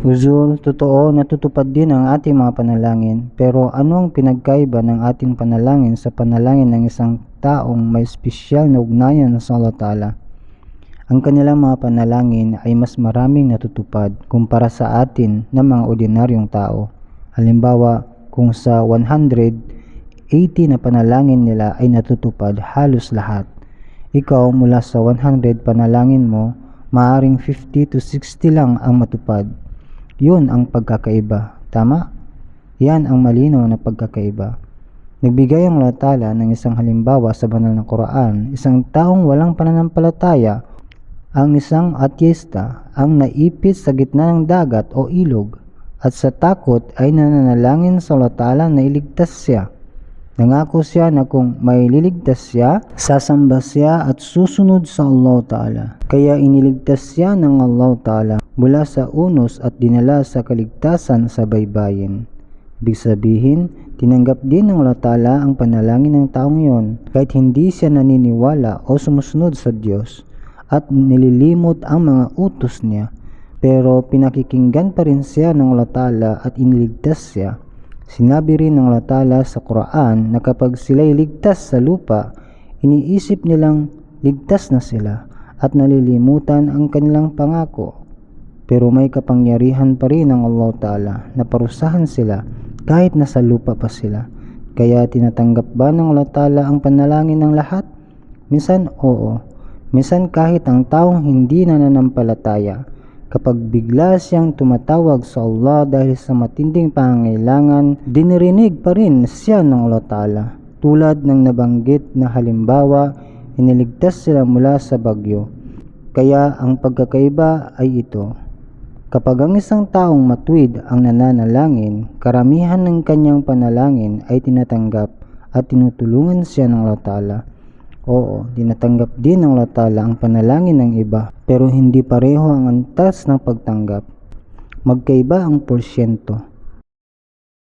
Uzul, totoo natutupad din ang ating mga panalangin, pero ano ang pinagkaiba ng ating panalangin sa panalangin ng isang taong may espesyal na ugnayan sa Allah Ta'ala? Ang kanilang mga panalangin ay mas maraming natutupad kumpara sa atin na mga ordinaryong tao. Halimbawa, kung sa 180 na panalangin nila ay natutupad halos lahat. Ikaw mula sa 100 panalangin mo, maaring 50 to 60 lang ang matupad. Yun ang pagkakaiba. Tama? Yan ang malinaw na pagkakaiba. Nagbigay ang Allah Ta'ala ng isang halimbawa sa banal ng Quran, isang taong walang pananampalataya, ang isang atyesta ang naipit sa gitna ng dagat o ilog at sa takot ay nananalangin sa Allah Ta'ala na iligtas siya. Nangako siya na kung may liligtas siya, sasamba siya at susunod sa Allah Ta'ala. Kaya iniligtas siya ng Allah Ta'ala mula sa unos at dinala sa kaligtasan sa baybayin. Ibig sabihin, tinanggap din ng Allah Ta'ala ang panalangin ng taong yon kahit hindi siya naniniwala o sumusunod sa Diyos at nililimot ang mga utos niya. Pero pinakikinggan pa rin siya ng Allah Ta'ala at iniligtas siya. Sinabi rin ng Allah Ta'ala sa Quran na kapag sila'y ligtas sa lupa, iniisip nilang ligtas na sila at nalilimutan ang kanilang pangako. Pero may kapangyarihan pa rin ang Allah Ta'ala na parusahan sila kahit nasa lupa pa sila. Kaya tinatanggap ba ng Allah Ta'ala ang panalangin ng lahat? Minsan oo. Minsan kahit ang taong hindi nananampalataya, kapag bigla siyang tumatawag sa Allah dahil sa matinding pangangailangan, dinirinig pa rin siya ng Allah Ta'ala. Tulad ng nabanggit na halimbawa, iniligtas sila mula sa bagyo. Kaya ang pagkakaiba ay ito. Kapag ang isang taong matuwid ang nananalangin, karamihan ng kanyang panalangin ay tinatanggap at tinutulungan siya ng Allah Ta'ala. Oo, tinatanggap din ng Allah Ta'ala ang panalangin ng iba pero hindi pareho ang antas ng pagtanggap. Magkaiba ang porsyento.